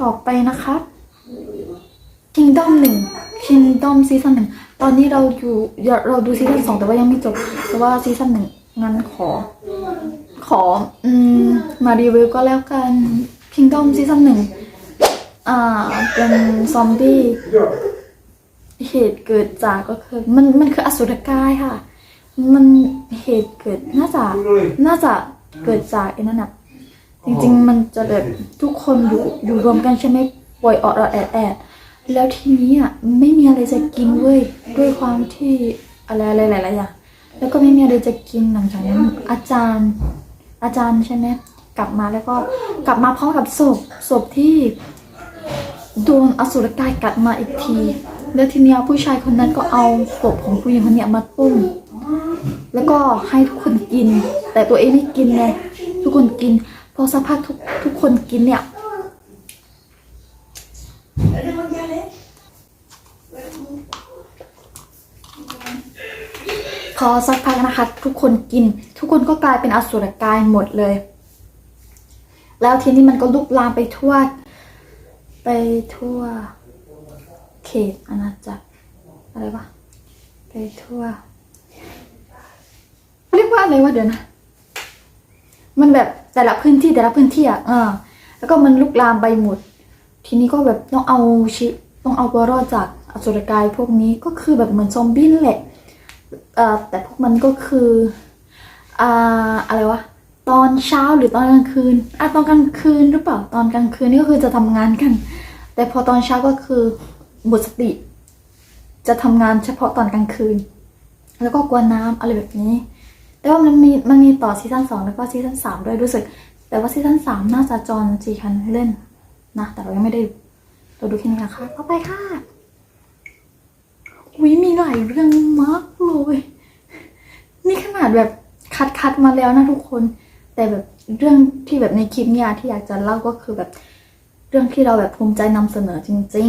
ต่อไปนะคะ Kingdom หนึ่ง Kingdom ซีซั่นหนึ่งตอนนี้เราอยู่เราดูซีซั่นสองแต่ว่ายังไม่จบแต่ว่าซีซั่นหนึ่งงั้นขอ ขออืมมารีวิวก็แล้วกัน Kingdom ซีซั่นหนึ่งอ่าเป็นซอมบี้เหตุเกิดจากก็คือมันมันคืออสุรกายค่ะ มันเหตุเกิดน่าจะน่าจะเกิดจากไอ้นั่นน่ะ จริงๆ มันจะแบบทุกคนอยู่อยู่รวมกันใช่ไหมป่วยออดอดแอดแอดแล้วทีนี้อะไม่มีอะไรจะกินเว้ยด้วยความที่อะไรอะไรหลายๆอย่างแล้วก็ไม่มีอะไรจะกินหลังจากนั้นอาจารย์ อาจารย์ใช่ไหมกลับมาแล้วก็กลับมาพร้อมกับศพศพที่โดนอสุรกายกัดมาอีกที แล้วทีนี้ผู้ชายคนนั้นก็เอาศพของผู้หญิงคนนี้มาต้มแล้วก็ให้ทุกคนกิน แต่ตัวเองไม่กินไงทุกคนกิน อสักพักทุกทุกคนกินเนี่ยพอสักพักนะคะ ทุกคนกิน ทุกคนก็กลายเป็นอสุรกายหมดเลย แล้วทีนี้มันก็ลุกลามไปทั่ว ไปทั่ว เขตอาณาจักรอะไรวะไปทั่ว เรียกว่าอะไรวะเดี๋ยวนะ มันแบบแต่ละพื้นที่แต่ละพื้นที่อะอ่าแล้วก็มันลุกลามไปหมด ทีนี้ก็แบบต้องเอาชิต้องเอาตัวรอดจากอสุรกายพวกนี้ก็คือแบบเหมือนซอมบี้นั่นแหละเอ่อแต่พวกมันก็คืออ่าอะไรวะตอนเช้าหรือตอนกลางคืนอะตอนกลางคืนหรือเปล่าตอนกลางคืนนี่ก็คือจะทำงานกัน แต่พอตอนเช้าก็คือหมดสติ จะทำงานเฉพาะตอนกลางคืน แล้วก็กลัวน้ำอะไรแบบนี้ แต่ว่ามันมีมันมีต่อซีซั่นสองแล้วก็ซีซั่นสามด้วยรู้สึก แต่ว่าซีซั่นสามน่าจะจอห์นจีคันเล่นนะ แต่เรายังไม่ได้ดูเราดูแค่นี้นะคะต่อไปค่ะวิมีหลายเรื่องมากเลยนี่ขนาดแบบคัดคัดมาแล้วนะทุกคน แต่แบบเรื่องที่แบบในคลิปเนี่ยที่อยากจะเล่าก็คือแบบเรื่องที่เราแบบภูมิใจนำเสนอจริง ๆ